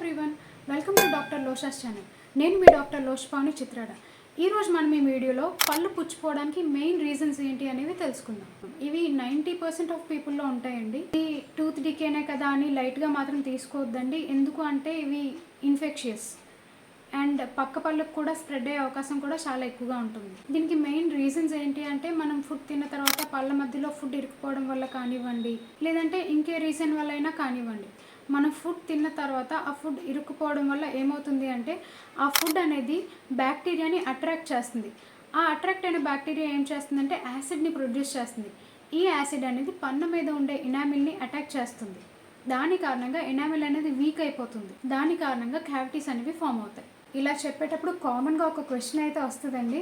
Everyone welcome to doctor Losha's channel నేను మీ doctor లోష్పాని Chitrada ఈరోజు మనం ఈ వీడియోలో పళ్ళు పుచ్చిపోవడానికి మెయిన్ రీజన్స్ ఏంటి అనేవి తెలుసుకుందాం. ఇవి నైంటీ పర్సెంట్ ఆఫ్ పీపుల్లో ఉంటాయండి. ఇది టూత్ డికేనే కదా అని లైట్గా మాత్రం తీసుకోవద్దండి. ఎందుకు అంటే ఇవి ఇన్ఫెక్షియస్ అండ్ పక్క పళ్ళకు కూడా స్ప్రెడ్ అయ్యే అవకాశం కూడా చాలా ఎక్కువగా ఉంటుంది. దీనికి మెయిన్ రీజన్స్ ఏంటి అంటే మనం ఫుడ్ తిన్న తర్వాత పళ్ళ మధ్యలో ఫుడ్ ఇరుక్కుపోవడం వల్ల కానివ్వండి లేదంటే ఇంకే రీజన్ వల్ల అయినా కానివ్వండి. మనం ఫుడ్ తిన్న తర్వాత ఆ ఫుడ్ ఇరుక్కుపోవడం వల్ల ఏమవుతుంది అంటే ఆ ఫుడ్ అనేది బ్యాక్టీరియాని అట్రాక్ట్ చేస్తుంది. ఆ అట్రాక్ట్ అయిన బ్యాక్టీరియా ఏం చేస్తుందంటే యాసిడ్ని ప్రొడ్యూస్ చేస్తుంది. ఈ యాసిడ్ అనేది పన్ను మీద ఉండే ఇనామిల్ని అటాక్ చేస్తుంది. దాని కారణంగా ఎనామిల్ అనేది వీక్ అయిపోతుంది. దాని కారణంగా క్యావిటీస్ అనేవి ఫామ్ అవుతాయి. ఇలా చెప్పేటప్పుడు కామన్గా ఒక క్వశ్చన్ అయితే వస్తుందండి.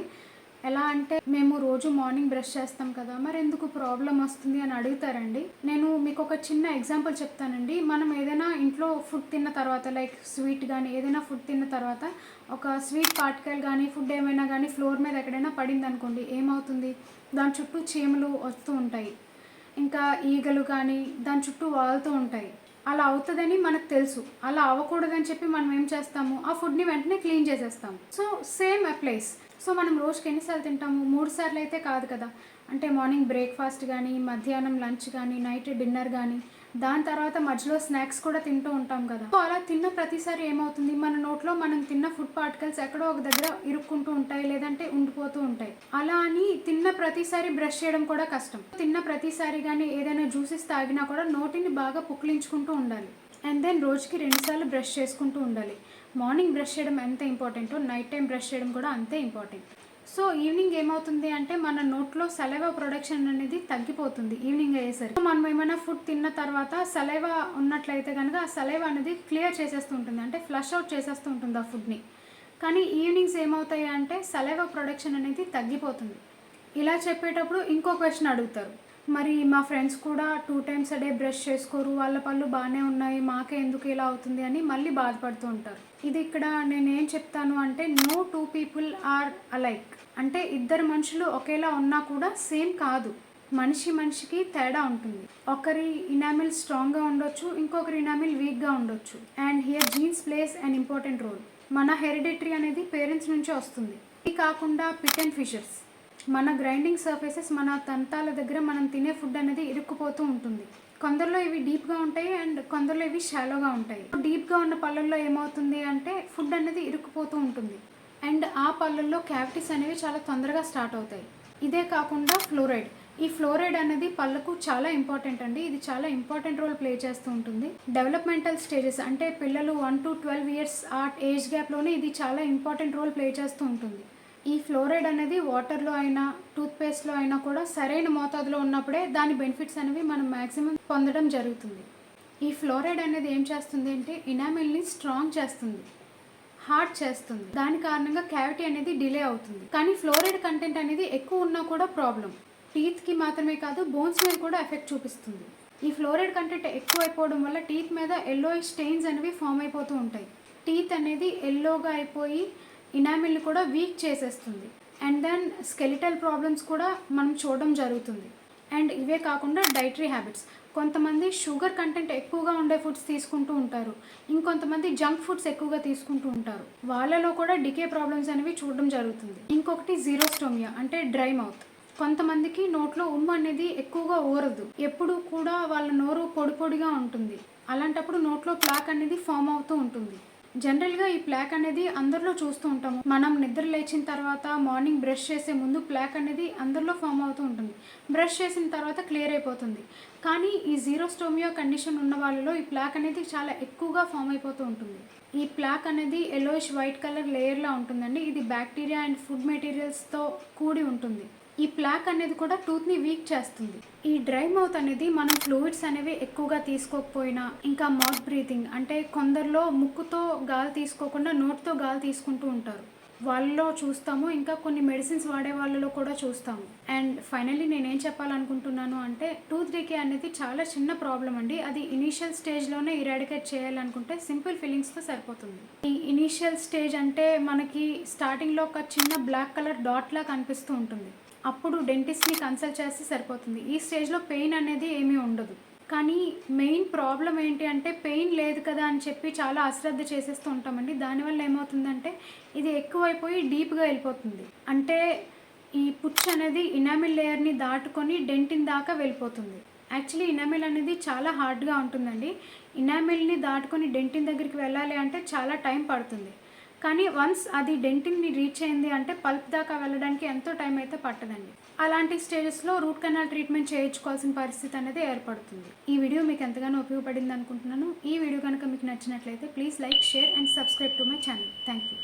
ఎలా అంటే మేము రోజు మార్నింగ్ బ్రష్ చేస్తాం కదా మరి ఎందుకు ప్రాబ్లం వస్తుంది అని అడుగుతారండి. నేను మీకు ఒక చిన్న ఎగ్జాంపుల్ చెప్తానండి. మనం ఏదైనా ఇంట్లో ఫుడ్ తిన్న తర్వాత లైక్ స్వీట్ కానీ ఏదైనా ఫుడ్ తిన్న తర్వాత ఒక స్వీట్ పార్టికల్ కానీ ఫుడ్ ఏమైనా కానీ ఫ్లోర్ మీద ఎక్కడైనా పడింది అనుకోండి ఏమవుతుంది? దాని చుట్టూ చీమలు వస్తూ ఉంటాయి. ఇంకా ఈగలు కానీ దాని చుట్టూ వాలుతూ ఉంటాయి. అలా అవుతుందని మనకు తెలుసు. అలా అవ్వకూడదని చెప్పి మనం ఏం చేస్తాము? ఆ ఫుడ్ని వెంటనే క్లీన్ చేసేస్తాము. సో సేమ్ అప్లైస్ సో మనం రోజుకి ఎన్నిసార్లు తింటాము? మూడు సార్లు అయితే కాదు కదా. అంటే మార్నింగ్ బ్రేక్ఫాస్ట్ కానీ మధ్యాహ్నం లంచ్ కానీ నైట్ డిన్నర్ కానీ దాని తర్వాత మధ్యలో స్నాక్స్ కూడా తింటూ ఉంటాం కదా. సో అలా తిన్న ప్రతిసారి ఏమవుతుంది? మన నోట్లో మనం తిన్న ఫుడ్ పార్టికల్స్ ఎక్కడో ఒక దగ్గర ఇరుక్కుంటూ ఉంటాయి లేదంటే ఉండిపోతూ ఉంటాయి. అలా అని తిన్న ప్రతిసారి బ్రష్ చేయడం కూడా కష్టం. తిన్న ప్రతిసారి కానీ ఏదైనా జ్యూసెస్ తాగినా కూడా నోటిని బాగా పుక్లించుకుంటూ ఉండాలి. అండ్ దెన్ రోజుకి రెండుసార్లు బ్రష్ చేసుకుంటూ ఉండాలి. మార్నింగ్ బ్రష్ చేయడం ఎంత ఇంపార్టెంటో నైట్ టైం బ్రష్ చేయడం కూడా అంతే ఇంపార్టెంట్. సో ఈవినింగ్ ఏమవుతుంది అంటే మన నోట్లో సలైవా ప్రొడక్షన్ అనేది తగ్గిపోతుంది ఈవినింగ్ అయ్యేసరికి. మనం ఏమైనా ఫుడ్ తిన్న తర్వాత సలైవా ఉన్నట్లయితే కనుక ఆ సలైవా అనేది క్లియర్ చేసేస్తూ ఉంటుంది అంటే ఫ్లష్ అవుట్ చేసేస్తూ ఉంటుంది ఆ ఫుడ్ని. కానీ ఈవినింగ్స్ ఏమవుతాయి అంటే సలైవా ప్రొడక్షన్ అనేది తగ్గిపోతుంది. ఇలా చెప్పేటప్పుడు ఇంకో క్వశ్చన్ అడుగుతారు. మరి మా ఫ్రెండ్స్ కూడా టూ టైమ్స్ డే బ్రష్ చేసుకోరు వాళ్ళ పళ్ళు బాగానే ఉన్నాయి మాకే ఎందుకు ఇలా అవుతుంది అని మళ్ళీ బాధపడుతూ ఉంటారు. ఇది ఇక్కడ నేనేం చెప్తాను అంటే no two people are alike అంటే ఇద్దరు మనుషులు ఒకేలా ఉన్నా కూడా సేమ్ కాదు. మనిషి మనిషికి తేడా ఉంటుంది. ఒకరి ఇనామిల్ స్ట్రాంగ్గా ఉండొచ్చు ఇంకొకరి ఇనామిల్ వీక్గా ఉండొచ్చు. And here genes plays and important role మన హెరిడిటరీ అనేది పేరెంట్స్ నుంచే వస్తుంది. ఇది కాకుండా పిట్ అండ్ ఫిషర్స్ మన గ్రైండింగ్ సర్ఫేసెస్ మన తంతాల దగ్గర మనం తినే ఫుడ్ అనేది ఇరుక్కుపోతూ ఉంటుంది. కొందరిలో ఇవి డీప్గా ఉంటాయి అండ్ కొందరిలో ఇవి షాలోగా ఉంటాయి. డీప్గా ఉన్న పళ్ళల్లో ఏమవుతుంది అంటే ఫుడ్ అనేది ఇరుక్కుపోతూ ఉంటుంది. అండ్ ఆ పళ్ళల్లో క్యావిటీస్ అనేవి చాలా తొందరగా స్టార్ట్ అవుతాయి. ఇదే కాకుండా ఫ్లోరైడ్ ఈ ఫ్లోరైడ్ అనేది పళ్ళకు చాలా ఇంపార్టెంట్ అండి. ఇది చాలా ఇంపార్టెంట్ రోల్ ప్లే చేస్తూ ఉంటుంది. డెవలప్మెంటల్ స్టేజెస్ అంటే పిల్లలు వన్ టు ట్వెల్వ్ ఇయర్స్ ఆ ఏజ్ గ్యాప్లోనే ఇది చాలా ఇంపార్టెంట్ రోల్ ప్లే చేస్తూ ఉంటుంది. ఈ ఫ్లోరైడ్ అనేది వాటర్లో అయినా టూత్పేస్ట్లో అయినా కూడా సరైన మోతాదులో ఉన్నప్పుడే దాని బెనిఫిట్స్ అనేవి మనం మ్యాక్సిమం పొందడం జరుగుతుంది. ఈ ఫ్లోరైడ్ అనేది ఏం చేస్తుంది అంటే ఇనామిల్ని స్ట్రాంగ్ చేస్తుంది హార్డ్ చేస్తుంది. దాని కారణంగా క్యావిటీ అనేది డిలే అవుతుంది. కానీ ఫ్లోరైడ్ కంటెంట్ అనేది ఎక్కువ ఉన్నా కూడా ప్రాబ్లం టీత్కి మాత్రమే కాదు బోన్స్ మీద కూడా ఎఫెక్ట్ చూపిస్తుంది. ఈ ఫ్లోరైడ్ కంటెంట్ ఎక్కువ అయిపోవడం వల్ల టీత్ మీద ఎల్లో స్టెయిన్స్ అనేవి ఫామ్ అయిపోతూ ఉంటాయి. టీత్ అనేది ఎల్లోగా అయిపోయి ఇనామిల్ని కూడా వీక్ చేసేస్తుంది. అండ్ దెన్ స్కెలిటల్ ప్రాబ్లమ్స్ కూడా మనం చూడడం జరుగుతుంది. అండ్ ఇవే కాకుండా డైటరీ హ్యాబిట్స్ కొంతమంది షుగర్ కంటెంట్ ఎక్కువగా ఉండే ఫుడ్స్ తీసుకుంటూ ఉంటారు. ఇంకొంతమంది జంక్ ఫుడ్స్ ఎక్కువగా తీసుకుంటూ ఉంటారు. వాళ్ళలో కూడా డికే ప్రాబ్లమ్స్ అనేవి చూడడం జరుగుతుంది. ఇంకొకటి జీరోస్టోమియా అంటే డ్రై మౌత్ కొంతమందికి నోట్లో ఉమ్ము అనేది ఎక్కువగా ఊరదు. ఎప్పుడు కూడా వాళ్ళ నోరు పొడి పొడిగా ఉంటుంది. అలాంటప్పుడు నోట్లో ప్లాక్ అనేది ఫామ్ అవుతూ ఉంటుంది. జనరల్గా ఈ ప్లాక్ అనేది అందరిలో చూస్తూ ఉంటాము. మనం నిద్ర లేచిన తర్వాత మార్నింగ్ బ్రష్ చేసే ముందు ప్లాక్ అనేది అందరిలో ఫామ్ అవుతూ ఉంటుంది. బ్రష్ చేసిన తర్వాత క్లియర్ అయిపోతుంది. కానీ ఈ జీరోస్టోమియా కండిషన్ ఉన్న వాళ్ళలో ఈ ప్లాక్ అనేది చాలా ఎక్కువగా ఫామ్ అయిపోతూ ఉంటుంది. ఈ ప్లాక్ అనేది ఎలోయిష్ వైట్ కలర్ లేయర్లా ఉంటుందండి. ఇది బ్యాక్టీరియా అండ్ ఫుడ్ మెటీరియల్స్తో కూడి ఉంటుంది. ఈ ప్లాక్ అనేది కూడా టూత్ని వీక్ చేస్తుంది. ఈ డ్రై మౌత్ అనేది మనం ఫ్లూయిడ్స్ అనేవి ఎక్కువగా తీసుకోకపోయినా ఇంకా మౌత్ బ్రీతింగ్ అంటే కొందరిలో ముక్కుతో గాలి తీసుకోకుండా నోట్తో గాలి తీసుకుంటూ ఉంటారు. వాళ్ళలో చూస్తాము ఇంకా కొన్ని మెడిసిన్స్ వాడే వాళ్ళలో కూడా చూస్తాము. అండ్ ఫైనల్లీ నేనేం చెప్పాలనుకుంటున్నాను అంటే టూత్ డికే అనేది చాలా చిన్న ప్రాబ్లం అండి. అది ఇనీషియల్ స్టేజ్లోనే ఇరాడికేట్ చేయాలనుకుంటే సింపుల్ ఫీలింగ్స్తో సరిపోతుంది. ఈ ఇనీషియల్ స్టేజ్ అంటే మనకి స్టార్టింగ్లో ఒక చిన్న బ్లాక్ కలర్ డాట్లా కనిపిస్తూ ఉంటుంది. అప్పుడు డెంటిస్ట్ని కన్సల్ట్ చేస్తే సరిపోతుంది. ఈ స్టేజ్లో పెయిన్ అనేది ఏమీ ఉండదు. కానీ మెయిన్ ప్రాబ్లం ఏంటి అంటే పెయిన్ లేదు కదా అని చెప్పి చాలా అశ్రద్ధ చేసేస్తూ ఉంటామండి. దానివల్ల ఏమవుతుందంటే ఇది ఎక్కువైపోయి డీప్గా వెళ్ళిపోతుంది. అంటే ఈ పుచ్చు అనేది ఇనామిల్ లేయర్ని దాటుకొని డెంటిన్ దాకా వెళ్ళిపోతుంది. యాక్చువల్లీ ఇనామిల్ అనేది చాలా హార్డ్గా ఉంటుందండి. ఇనామిల్ని దాటుకొని డెంటిన్ దగ్గరికి వెళ్ళాలి అంటే చాలా టైం పడుతుంది. కానీ వన్స్ అది డెంటిన్ని రీచ్ అయింది అంటే పల్ప్ దాకా వెళ్ళడానికి ఎంతో టైం అయితే పట్టదండి. అలాంటి స్టేజెస్లో రూట్ కెనాల్ ట్రీట్మెంట్ చేయించుకోవాల్సిన పరిస్థితి అనేది ఏర్పడుతుంది. ఈ వీడియో మీకు ఎంతగానో ఉపయోగపడింది అనుకుంటున్నాను. ఈ వీడియో కనుక మీకు నచ్చినట్లయితే please like share and subscribe to my channel thank you